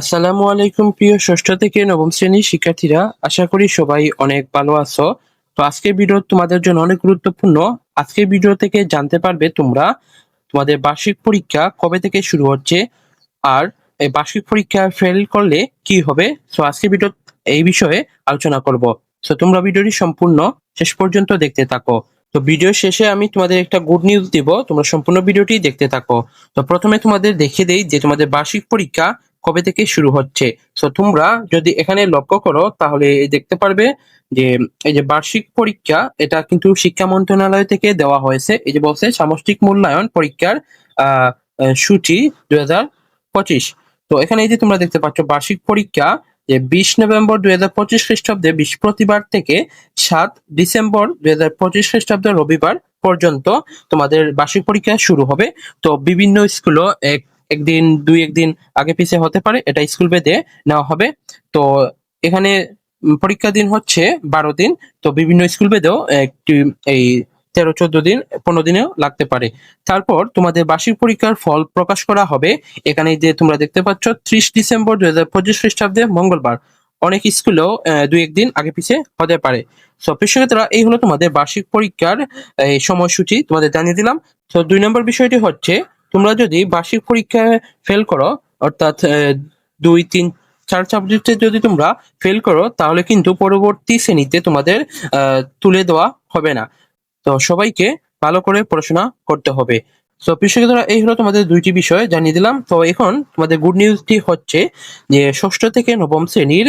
আসসালামু আলাইকুম, প্রিয় ষষ্ঠ থেকে নবম শ্রেণির শিক্ষার্থীরা। আশা করি সবাই অনেক ভালো আছো। তো আজকের ভিডিও তোমাদের জন্য অনেক গুরুত্বপূর্ণ। আজকের ভিডিও থেকে জানতে পারবে তোমরা তোমাদের বার্ষিক পরীক্ষা কবে থেকে শুরু হচ্ছে আর এই বার্ষিক পরীক্ষা ফেল করলে কি হবে। তো আজকের ভিডিও এই বিষয়ে আলোচনা করব। তো তোমরা ভিডিওটি সম্পূর্ণ শেষ পর্যন্ত দেখতে থাকো। তো ভিডিও শেষে আমি তোমাদের একটা গুড নিউজ দিব। তোমরা সম্পূর্ণ ভিডিওটি দেখতে থাকো। তো প্রথমে তোমাদের দেখিয়ে দেই যে তোমাদের বার্ষিক পরীক্ষা কবে থেকে শুরু হচ্ছে? তো তোমরা যদি এখানে লক্ষ্য করো, তাহলে দেখতে পারবে যে, এই যে বার্ষিক পরীক্ষা, এটা কিন্তু শিক্ষা মন্ত্রণালয় থেকে দেওয়া হয়েছে। এই যে বলছে, সামষ্টিক মূল্যায়ন পরীক্ষার সূচি দুই হাজার পঁচিশ। তো, এখানে এই যে তোমরা দেখতে পাচ্ছ, বার্ষিক পরীক্ষা যে বিশ নভেম্বর দুই হাজার পঁচিশ খ্রিস্টাব্দে বৃহস্পতিবার থেকে সাত ডিসেম্বর দুই হাজার পঁচিশ খ্রিস্টাব্দে রবিবার পর্যন্ত তোমাদের বার্ষিক পরীক্ষা শুরু হবে। তো, বিভিন্ন স্কুলও এক একদিন, দুই একদিন আগে পিছিয়ে হতে পারে, এটা স্কুল ভেদে নেওয়া হবে। তো এখানে পরীক্ষা দিন হচ্ছে বারো দিন, তো বিভিন্ন স্কুল ভেদেও একটি, এই তেরো, চোদ্দ দিন, পনেরো দিনেও লাগতে পারে। তারপর তোমাদের বার্ষিক পরীক্ষার ফল প্রকাশ করা হবে। এখানে যে তোমরা দেখতে পাচ্ছ, ত্রিশ ডিসেম্বর দুই হাজার পঁচিশ খ্রিস্টাব্দে মঙ্গলবার। অনেক স্কুলেও দুই একদিন আগে পিছিয়ে হতে পারে। তো শিক্ষার্থীরা এই হলো তোমাদের বার্ষিক পরীক্ষার এই সময়সূচি। তোমাদের জানিয়ে দিলাম। তো দুই নম্বর বিষয়টি হচ্ছে তোমরা যদি বার্ষিক পরীক্ষায় ফেল করো, অর্থাৎ দুই, তিন, চার সাবজেক্টে যদি তোমরা ফেল করো, তাহলে কিন্তু পরবর্তী শ্রেণীতে তোমাদের তুলে দেওয়া হবে না। তো সবাইকে ভালো করে পড়াশোনা করতে হবে। তো শিক্ষার্থীরা এই হলো তোমাদের দুইটি বিষয় জানিয়ে দিলাম। তো, এখন তোমাদের গুড নিউজটি হচ্ছে যে, ষষ্ঠ থেকে নবম শ্রেণির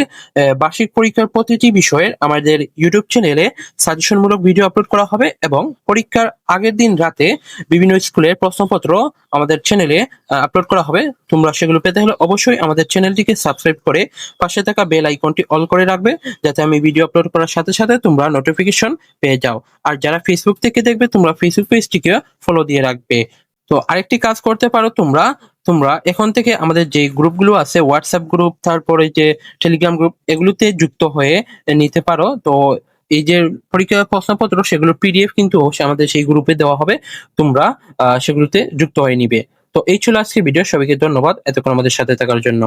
বার্ষিক পরীক্ষার প্রতিটি বিষয়ের আমাদের ইউটিউব চ্যানেলে সাজেশনমূলক ভিডিও আপলোড করা হবে এবং পরীক্ষার আগের দিন রাতে বিভিন্ন স্কুলের প্রশ্নপত্র আমাদের চ্যানেলে আপলোড করা হবে। তোমরা সেগুলো পেতে হলে অবশ্যই আমাদের চ্যানেলটিকে সাবস্ক্রাইব করে পাশে থাকা বেল আইকনটি অল করে রাখবে, যাতে আমি ভিডিও আপলোড করার সাথে সাথে তোমরা নোটিফিকেশন পেয়ে যাও। আর যারা ফেসবুক থেকে দেখবে, তোমরা ফেসবুক পেজটিকে ফলো দিয়ে রাখবে। তো আরেকটি কাজ করতে পারো তোমরা। তোমরা এখন থেকে আমাদের যে গ্রুপগুলো আছে হোয়াটসঅ্যাপ গ্রুপ তারপরে যে টেলিগ্রাম গ্রুপ এগুলোতে যুক্ত হয়ে নিতে পারো। তো এই যে পরীক্ষার প্রশ্নপত্র সেগুলো পিডিএফ কিন্তু আমাদের সেই গ্রুপে দেওয়া হবে। তোমরা সেগুলোতে যুক্ত হয়ে নিবে। তো এই ছিল আজকে ভিডিও সবাইকে ধন্যবাদ এতক্ষণ আমাদের সাথে থাকার জন্য।